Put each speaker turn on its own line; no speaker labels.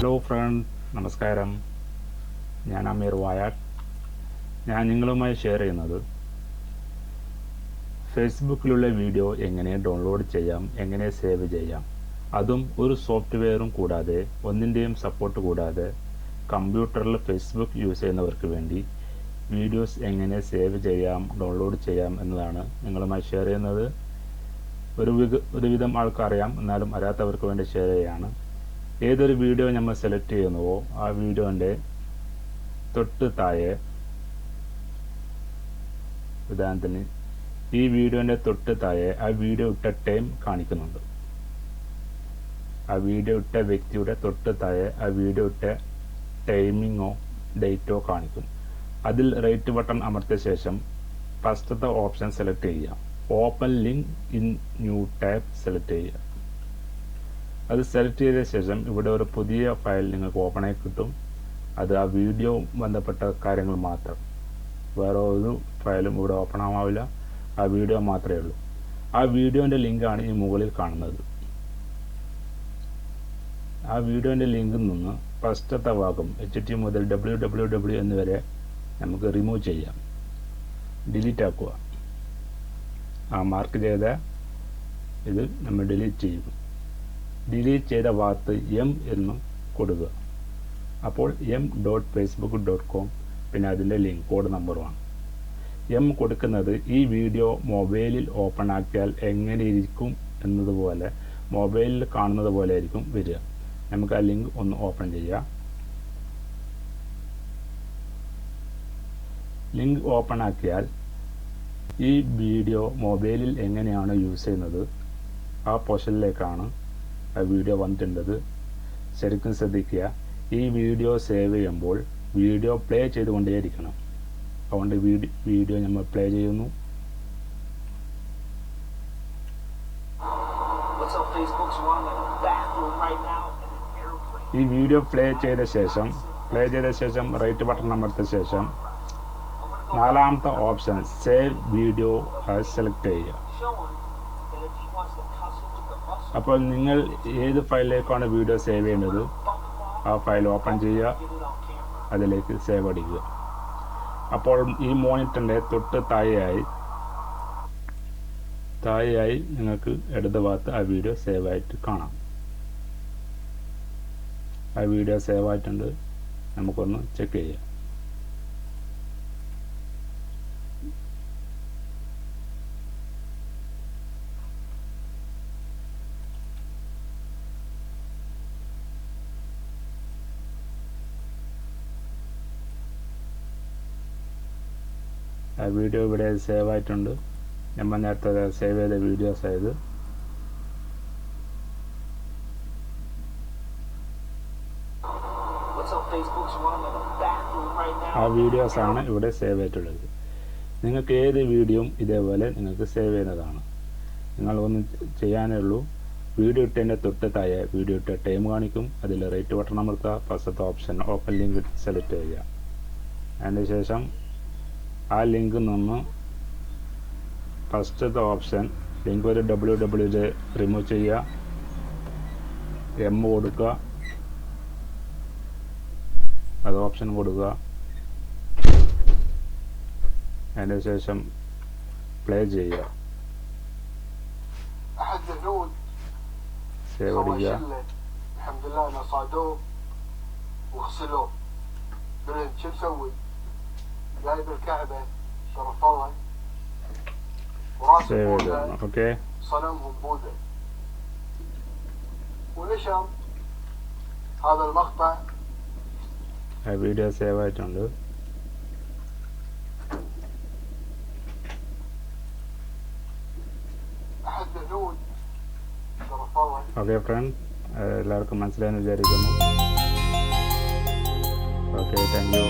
Hello friend നമസ്കാരം. ഞാൻ അമീർ വായാട് ഞാൻ നിങ്ങളുമായി ഷെയർ ചെയ്യുന്നത് ഫേസ്ബുക്കിലുള്ള വീഡിയോ എങ്ങനെ ഡൗൺലോഡ് ചെയ്യാം എങ്ങനെ സേവ് ചെയ്യാം. അതും ഒരു സോഫ്റ്റ്വെയറും കൂടാതെ ഒന്നിന്റെയും സപ്പോർട്ട് കൂടാതെ കമ്പ്യൂട്ടറിൽ ഫേസ്ബുക്ക് യൂസ് ചെയ്യുന്നവർക്ക് വേണ്ടി വീഡിയോസ് എങ്ങനെ സേവ് ചെയ്യാം ഡൗൺലോഡ് ചെയ്യാം എന്നതാണ് നിങ്ങളുമായി ഷെയർ ചെയ്യുന്നത്. ഒരു വിധ ഒരുവിധം ആൾക്കറിയാം എന്നാലും അറിയാത്തവർക്ക് വേണ്ടി ഷെയർ ചെയ്യാണ് ഏതൊരു വീഡിയോ നമ്മൾ സെലക്ട് ചെയ്യുന്നുവോ ആ വീഡിയോന്റെ തൊട്ട് താഴെ ഉദാഹരണത്തിന് ഈ വീഡിയോന്റെ തൊട്ട് താഴെ ആ വീഡിയോ ഇട്ട ടൈം കാണിക്കുന്നുണ്ട്. ആ വീഡിയോ ഇട്ട വ്യക്തിയുടെ തൊട്ട് താഴെ ആ വീഡിയോ ഇട്ട ടൈമിങ്ങോ ഡേറ്റോ കാണിക്കും. അതിൽ റൈറ്റ് ബട്ടൺ അമർത്തിയ ശേഷം ഫസ്റ്റത്തെ ഓപ്ഷൻ സെലക്ട് ചെയ്യുക. Open link in new tab select ചെയ്യുക. അത് സെലക്ട് ചെയ്ത ശേഷം ഇവിടെ ഒരു പുതിയ ഫയൽ നിങ്ങൾക്ക് ഓപ്പൺ ആയി കിട്ടും. അത് ആ വീഡിയോ ബന്ധപ്പെട്ട കാര്യങ്ങൾ മാത്രം. വേറെ ഒരു ഫയലും ഇവിടെ ഓപ്പൺ ആവാവില്ല. ആ വീഡിയോ മാത്രമേ ഉള്ളൂ. ആ വീഡിയോന്റെ ലിങ്കാണ് ഈ മുകളിൽ കാണുന്നത്. ആ വീഡിയോന്റെ ലിങ്കിൽ നിന്ന് ഫസ്റ്റത്തെ ഭാഗം എച്ച് ടി മുതൽ ഡബ്ല്യു ഡബ്ല്യു ഡബ്ല്യു എന്നിവരെ നമുക്ക് റിമൂവ് ചെയ്യാം. ഡിലീറ്റ് ആക്കുക. ആ മാർക്ക് ചെയ്ത ഇത് നമ്മൾ ഡിലീറ്റ് ചെയ്യും. ഡിലീറ്റ് ചെയ്ത ഭാഗത്ത് എം എന്ന് കൊടുക്കുക. അപ്പോൾ M dot Facebook dot com പിന്നെ അതിന്റെ ലിങ്ക് കോഡ് നമ്പറുമാണ് എം കൊടുക്കുന്നത് ഈ വീഡിയോ മൊബൈലിൽ ഓപ്പൺ ആക്കിയാൽ എങ്ങനെ ഇരിക്കും എന്നതുപോലെ മൊബൈലിൽ കാണുന്നത് പോലെ ആയിരിക്കും വരിക. നമുക്ക് ആ ലിങ്ക് ഒന്ന് ഓപ്പൺ ചെയ്യാം. ലിങ്ക് ഓപ്പൺ ആക്കിയാൽ ഈ വീഡിയോ മൊബൈലിൽ എങ്ങനെയാണ് യൂസ് ചെയ്യുന്നത്? ആ പൊഷനിലേക്കാണ് വീഡിയോ വന്നിട്ടുള്ളത് ശരിക്കും ശ്രദ്ധിക്കുക. ഈ വീഡിയോ സേവ് ചെയ്യുമ്പോൾ വീഡിയോ പ്ലേ ചെയ്തുകൊണ്ടേയിരിക്കണം. അതുകൊണ്ട് വീഡിയോ നമ്മൾ പ്ലേ ചെയ്യുന്നു. ഈ വീഡിയോ പ്ലേ ചെയ്ത ശേഷം പ്ലേ ചെയ്ത ശേഷം റൈറ്റ് ബട്ടൺ അമർത്ത ശേഷം നാലാമത്തെ ഓപ്ഷൻ സേവ് വീഡിയോ സെലക്ട് ചെയ്യുക. അപ്പോൾ നിങ്ങൾ ഏത് ഫയലിലേക്കാണ് വീഡിയോ സേവ് ചെയ്യുന്നത് ആ ഫയൽ ഓപ്പൺ ചെയ്യുക. അതിലേക്ക് സേവ് അടിക്കുക. അപ്പോൾ ഈ മോണിറ്ററിന്റെ തൊട്ട് താഴെയായി താഴെയായി നിങ്ങൾക്ക് ഇടത് ഭാഗത്ത് ആ വീഡിയോ സേവ് ആയിട്ട് കാണാം. ആ വീഡിയോ സേവ് ആയിട്ടുണ്ട്. നമുക്കൊന്ന് ചെക്ക് ചെയ്യാം. വീഡിയോ ഇവിടെ സേവ് ആയിട്ടുണ്ട്. നമ്മൾ നേരത്തെ സേവ് ചെയ്ത വീഡിയോസ് ആയത്
ആ videos Facebook? So I'm in the bathroom right now.
ആ വീഡിയോസാണ് ഇവിടെ സേവ് ആയിട്ടുള്ളത്. നിങ്ങൾക്ക് ഏത് വീഡിയോയും ഇതേപോലെ നിങ്ങൾക്ക് സേവ് ചെയ്യുന്നതാണ്. നിങ്ങൾ ഒന്ന് ചെയ്യാനേ ഉള്ളൂ. വീഡിയോ ഇട്ടതിന്റെ തൊട്ട് താഴെ വീഡിയോ ഇട്ട ടൈം കാണിക്കും. അതിൽ റേറ്റ് ബട്ടൺ അമർത്തുക. ഫസ്റ്റത്തെ ഓപ്ഷൻ ഓപ്പൺ ലിങ്ക് സെലക്ട് ചെയ്യുക. അതിന് ശേഷം ആ ലിങ്കിൽ നിന്ന് ഫസ്റ്റത്തെ ഓപ്ഷൻ ലിങ്ക് ഒരു ഡബ്ല്യു ഡബ്ല്യു ഇത് റിമൂവ് ചെയ്യുക. എം കൊടുക്കുക. അത് ഓപ്ഷൻ കൊടുക്കുക. അതിന് ശേഷം പ്ലേ ചെയ്യുക. സേവ് അടിക്കുക.
زائد الكعبة شرفوة وراس بوذا.
أوكي.
صنمهم بوذا. ونشر هذا المقطع.
فيديو سيواجهن
أحد الهنود
شرفوة أوكي فريند. எல்லாருக்கும் மனசில் நிஜாரிசமும் ஓகே தேங்க்யூ